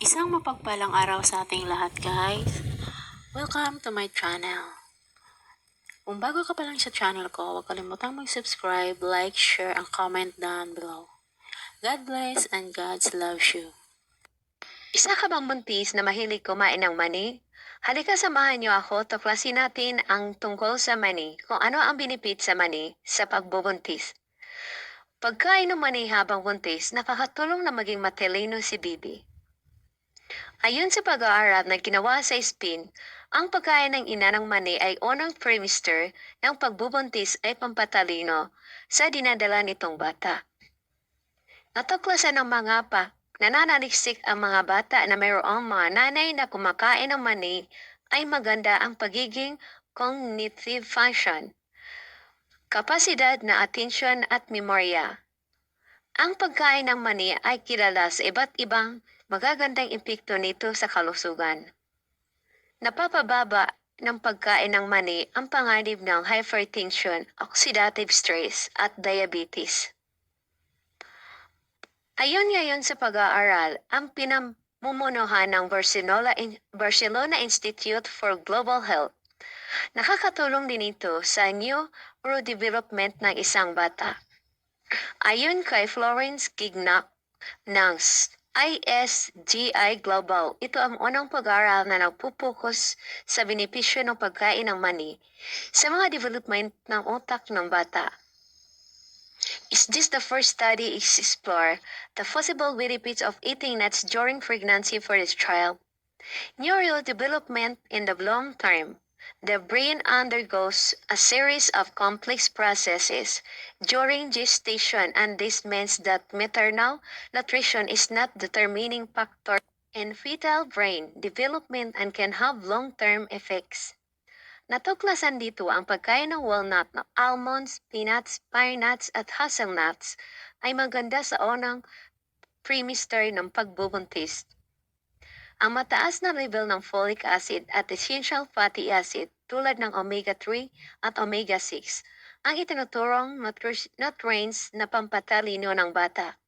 Isang mapagpalang araw sa ating lahat guys. Welcome to my channel. Kung bago ka pa lang sa channel ko, huwag kalimutang mag-subscribe, like, share, and comment down below. God bless and God loves you. Isa ka bang buntis na mahilig kumain ng mani? Halika samahan niyo ako tuklasin natin ang tungkol sa mani, kung ano ang binipit sa mani sa pagbubuntis. Pagkain ng mani habang buntis, nakakatulong na maging matalino si Bibi. Ayon sa pag-aaral na ginawa sa Spain, ang pagkain ng ina ng mani ay unang premister ng pagbubuntis ay pampatalino sa dinadala nitong bata. Natuklasan ng mga pa nananaliksik ang mga bata na mayroong mga nanay na kumakain ng mani ay maganda ang pagiging cognitive function, kapasidad na atensyon at memorya. Ang pagkain ng mani ay kilala sa iba't ibang magagandang epekto nito sa kalusugan. Napapababa ng pagkain ng mani ang panganib ng hypertension, oxidative stress at diabetes. Ayon ngayon sa pag-aaral, ang pinamumunuhan ng Barcelona, Barcelona Institute for Global Health. Nakakatulong din ito sa neurodevelopment ng isang bata. Ayon kay Florence Gignac ng ISGI Global, ito ang unang pag-aaral na nagpupokus sa benepisyo ng pagkain ng mani sa mga development ng utak ng bata. Is this the first study is explore the possible benefits of eating nuts during pregnancy for this child? Neurodevelopment in the long term. The brain undergoes a series of complex processes during gestation and this means that maternal nutrition is not determining factor in fetal brain development and can have long-term effects. Natuklasan dito ang pagkain ng walnut, ng almonds, peanuts, pine nuts at hazelnuts ay maganda sa unang premister ng pagbubuntis. Ang mataas na level ng folic acid at essential fatty acid tulad ng omega-3 at omega-6 ang itinuturong nutri- nutrients na pampatalino ng bata.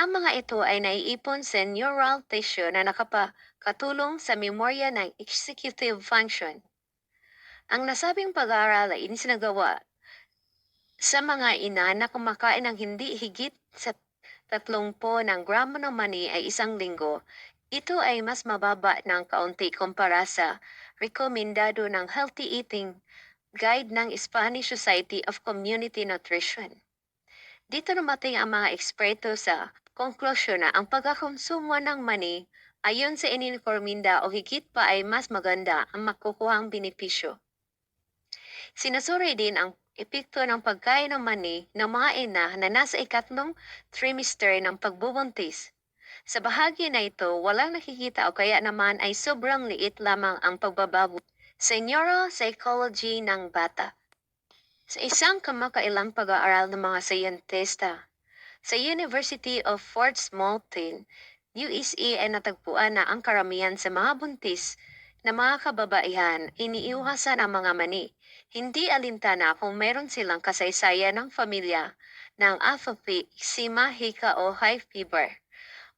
Ang mga ito ay naiipon sa neural tissue na nakapakatulong sa memorya ng executive function. Ang nasabing pag-aaral ay isinagawa sa mga ina na kumakain ng hindi higit sa 30 ng gramo ng mani ay isang linggo. Ito ay mas mababa ng kaunti kumpara sa rekomendado ng Healthy Eating Guide ng Spanish Society of Community Nutrition. Dito dumating ang mga eksperto sa konklusyon na ang pagkakonsumo ng mani ayon sa inirekomenda o higit pa ay mas maganda ang makukuhang benepisyo. Sinasuri din ang epekto ng pagkain ng mani ng mga ina na nasa ikatlong trimester ng pagbubuntis. Sa bahagi na ito, walang nakikita o kaya naman ay sobrang liit lamang ang pagbabago sa neuropsychology ng bata. Sa isang kamakailang pag-aaral ng mga sayentista, sa University of Fort Moulton, USA ay natagpuan na ang karamihan sa mga buntis na mga kababaihan iniiwasan ang mga mani hindi alintana kung meron silang kasaysayan ng pamilya ng atopy, eczema, hika o high fever.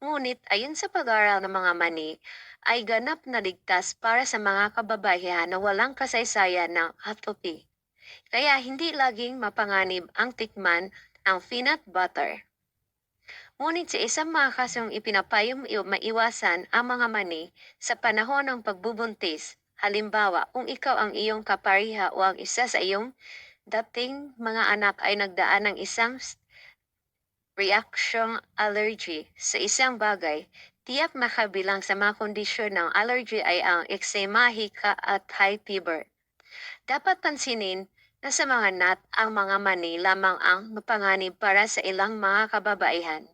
Ngunit ayon sa pag-aaral ng mga mani, ay ganap na ligtas para sa mga kababaihan na walang kasaysayan ng atopy. Kaya hindi laging mapanganib ang tikman ang peanut butter. Ngunit sa isang mga kasong ipinapayong maiwasan ang mga mani sa panahon ng pagbubuntis, halimbawa kung ikaw ang iyong kapariha o ang isa sa iyong dating mga anak ay nagdaan ng isang reaksyong allergy sa isang bagay, tiyak na kabilang sa mga kondisyon ng allergy ay ang eczema, hika at high fever. Dapat pansinin na sa mga nut ang mga mani lamang ang mapanganib para sa ilang mga kababaihan.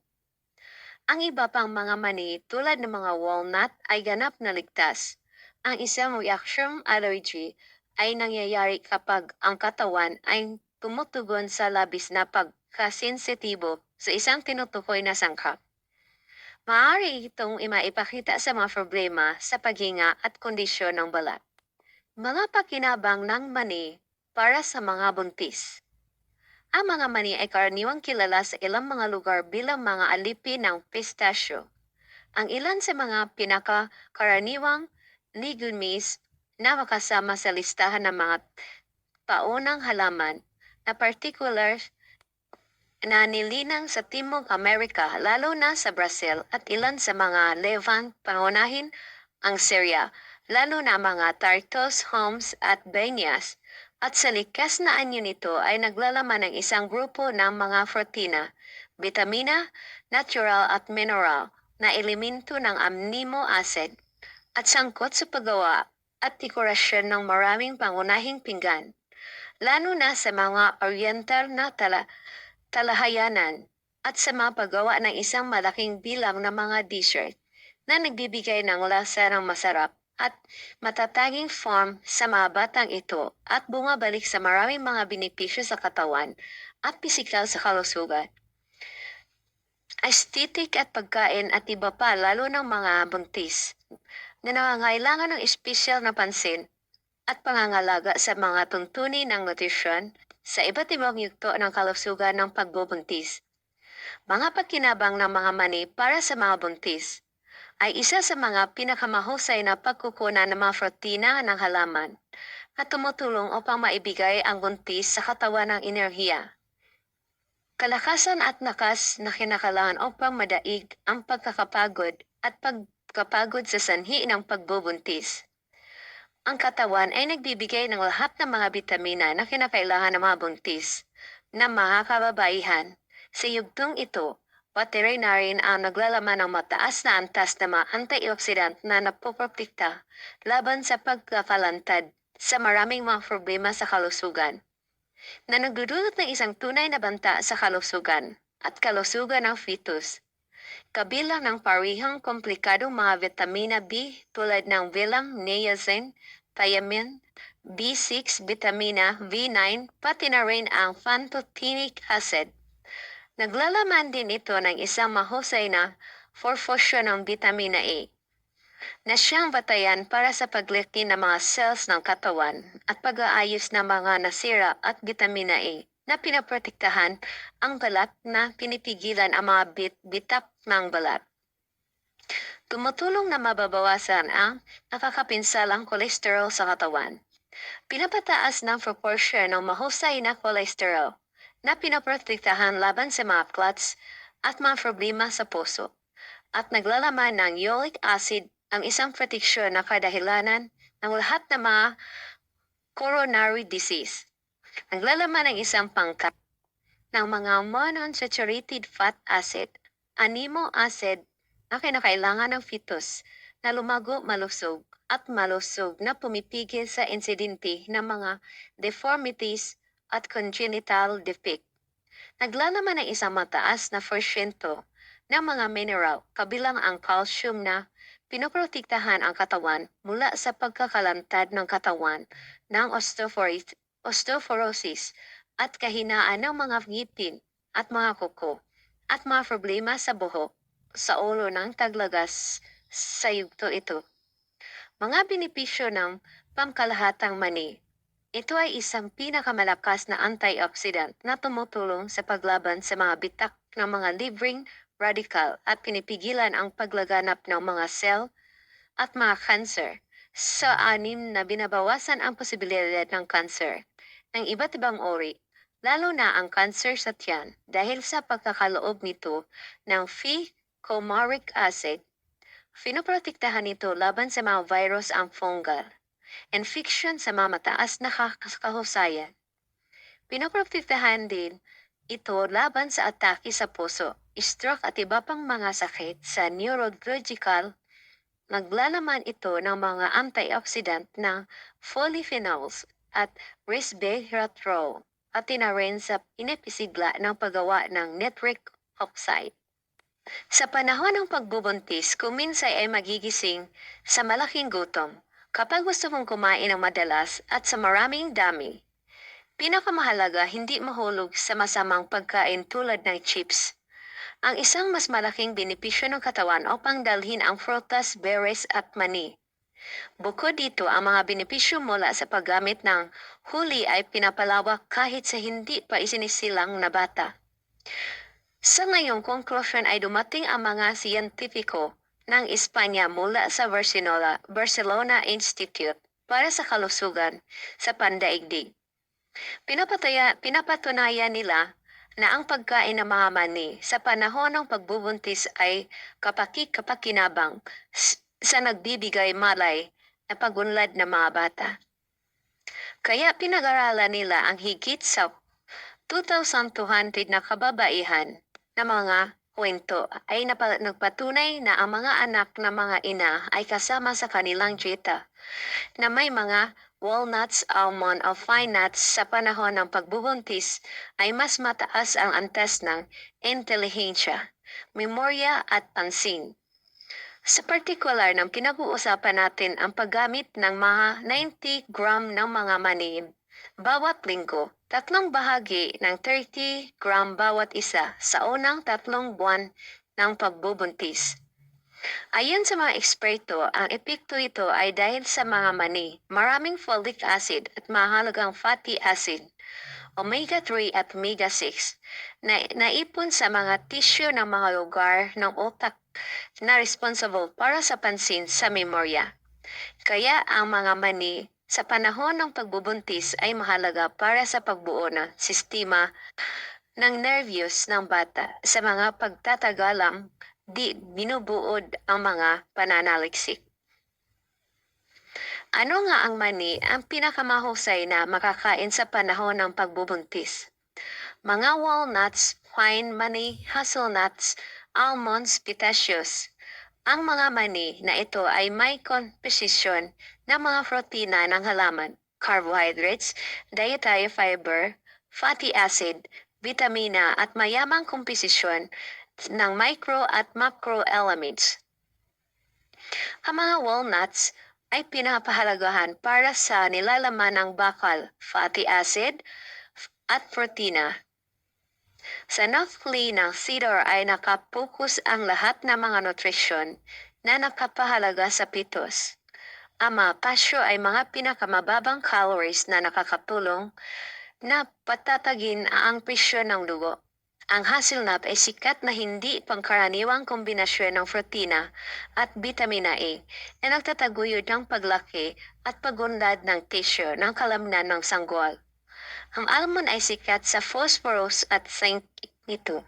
Ang iba pang mga mani tulad ng mga walnut ay ganap na ligtas. Ang isang reaksyong allergy ay nangyayari kapag ang katawan ay tumutugon sa labis na pagkasensitibo sa isang tinutukoy na sangkap. Maaari itong imaipakita sa mga problema sa paghinga at kondisyon ng balat. Mga pakinabang ng mani para sa mga buntis. Ang mga mani ay karaniwang kilala sa ilang mga lugar bilang mga alipin ng pistachio. Ang ilan sa mga pinakakaraniwang legumes na makasama sa listahan ng mga paunang halaman na particular na nilinang sa Timog Amerika, lalo na sa Brazil at ilan sa mga Levant, pangunahin ang Syria, lalo na mga Tartus, Homs at Benyas. At sa likas na anyo nito ay naglalaman ng isang grupo ng mga protina, vitamina, natural at mineral na elemento ng amino acid at sangkot sa paggawa at dekorasyon ng maraming pangunahing pinggan, lalo na sa mga oriental na tala, talahayanan at sa mga paggawa ng isang malaking bilang ng mga dessert na nagbibigay ng lasa ng masarap at matataging form sa mga batang ito at bumabalik sa maraming mga benepisyo sa katawan at pisikal sa kalusugan. Aesthetic at pagkain at iba pa lalo ng mga buntis na nangangailangan ng espesyal na pansin at pangangalaga sa mga tuntunin ng nutrisyon sa iba't ibang yugto ng kalusugan ng pagbubuntis. Mga pagkinabang ng mga mani para sa mga buntis ay isa sa mga pinakamahusay na pagkukunan ng mga protina ng halaman na tumutulong upang maibigay ang buntis sa katawan ng enerhiya. Kalakasan at nakas na kinakalangan upang madaig ang pagkakapagod at pagkapagod sa sanhi ng pagbubuntis. Ang katawan ay nagbibigay ng lahat ng mga bitamina na kinakailangan ng mga buntis na mga kababaihan. Sa yugtong ito, pati rin na rin ang naglalaman ng mataas na antas na mga antioxidant na napoprotekta laban sa pagkakalantad sa maraming mga problema sa kalusugan na nagdudulot ng isang tunay na banta sa kalusugan at kalusugan ng fetus. Kabilang ng parihang komplikadong mga vitamina B tulad ng bilang niacin, thiamine, B6, vitamina B9, pati na rin ang pantothenic acid. Naglalaman din ito ng isang mahusay na forfosyon ng vitamina A na siyang batayan para sa paglaki ng mga cells ng katawan at pag-aayos ng mga nasira at vitamina A na pinaprotektahan ang balat na pinipigilan ang mga bit bitap ng balat. Tumutulong na mababawasan ang nakakapinsalang kolesterol sa katawan. Pinapataas ng proportion ng mahusay na kolesterol na pinaprotektahan laban sa mga clots at mga problema sa puso at naglalaman ng uric acid ang isang proteksyon na kadahilanan ng lahat ng mga coronary disease. Naglalaman ng isang pangkat ng mga monounsaturated fat acid, animo acid na kinakailangan ng fetus na lumago malusog at malusog na pumipigil sa insidente ng mga deformities at congenital defect. Naglalaman ng isang mataas na porsyento ng mga mineral kabilang ang calcium na pinoprotektahan ang katawan mula sa pagkakalantad ng katawan ng osteoporosis, osteoporosis at kahinaan ng mga ngipin at mga kuko at mga problema sa buhok sa ulo ng taglagas sa yugto ito. Mga benepisyo ng pamkalahatang mani ito ay isang pinakamalakas na antioxidant na tumutulong sa paglaban sa mga bitak ng mga libreng radical at pinipigilan ang paglaganap ng mga cell at mga cancer sa anim na binabawasan ang posibilidad ng cancer ng iba't ibang uri, lalo na ang cancer sa tiyan dahil sa pagkakaloob nito ng fucomaric acid. Pinoprotektahan nito laban sa mga virus ang fungal infection sa mga mataas na kahusayan. Pinoprotektahan din ito laban sa atake sa puso, stroke at iba pang mga sakit sa neurological. Naglalaman ito ng mga antioxidant na polyphenols at resveratrol at rin sa inepisigla ng paggawa ng nitric oxide. Sa panahon ng pagbubuntis, kuminsay ay magigising sa malaking gutom kapag gusto mong kumain ng madalas at sa maraming dami. Pinakamahalaga hindi mahulog sa masamang pagkain tulad ng chips. Ang isang mas malaking benepisyo ng katawan upang dalhin ang frutas, berries at mani. Bukod dito, ang mga benepisyo mula sa paggamit ng huli ay pinapalawak kahit sa hindi pa isinisilang na bata. Sa ngayong conclusion ay dumating ang mga siyentipiko ng Espanya mula sa Barcelona, Barcelona Institute para sa kalusugan sa pandaigdig. Pinapataya, pinapatunayan nila na ang pagkain ng mga mani sa panahon ng pagbubuntis ay kapaki-kapakinabang sa nagbibigay malay na pagunlad ng mga bata. Kaya pinag-aralan nila ang higit sa 2,200 na kababaihan na mga kwento ay napa- nagpatunay na ang mga anak ng mga ina ay kasama sa kanilang dieta na may mga walnuts, almond o fine nuts sa panahon ng pagbubuntis ay mas mataas ang antas ng intelihensya, memorya at pansin. Sa partikular ng pinag-uusapan natin ang paggamit ng mga 90 gram ng mga mani bawat linggo, tatlong bahagi ng 30 gram bawat isa sa unang tatlong buwan ng pagbubuntis. Ayon sa mga eksperto, ang epekto ito ay dahil sa mga mani, maraming folic acid at mahalagang fatty acid, omega-3 at omega-6, na naipon sa mga tissue ng mga lugar ng utak na responsible para sa pansin sa memorya. Kaya ang mga mani sa panahon ng pagbubuntis ay mahalaga para sa pagbuo ng sistema ng nervyos ng bata sa mga pagtatagalang di binubuod ang mga pananaliksik. Ano nga ang mani ang pinakamahusay na makakain sa panahon ng pagbubuntis? Mga walnuts, pine mani, hazelnuts, almonds, pistachios. Ang mga mani na ito ay may composition ng mga protina ng halaman, carbohydrates, dietary fiber, fatty acid, vitamina at mayamang komposisyon ng micro at macro elements. Ang mga walnuts ay pinapahalagahan para sa nilalaman ng bakal, fatty acid, at protina. Sa napli ng cedar ay nakapokus ang lahat ng mga nutrisyon na nakapahalaga sa pitos. Ang mga pasyo ay mga pinakamababang calories na nakakatulong na patatagin ang presyon ng dugo. Ang hazelnut ay sikat na hindi pangkaraniwang kombinasyon ng protina at vitamina A na nagtataguyod ng paglaki at pagunlad ng tissue ng kalamnan ng sanggol. Ang almond ay sikat sa phosphorus at zinc nito.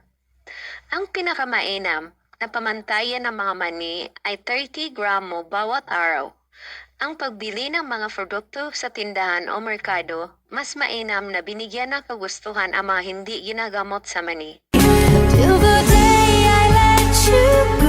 Ang pinakamainam na pamantayan ng mga mani ay 30 gramo bawat araw. Ang pagbili ng mga produkto sa tindahan o merkado, mas mainam na binigyan ng kagustuhan ang mga hindi ginagamot sa mani. Till the day I let you.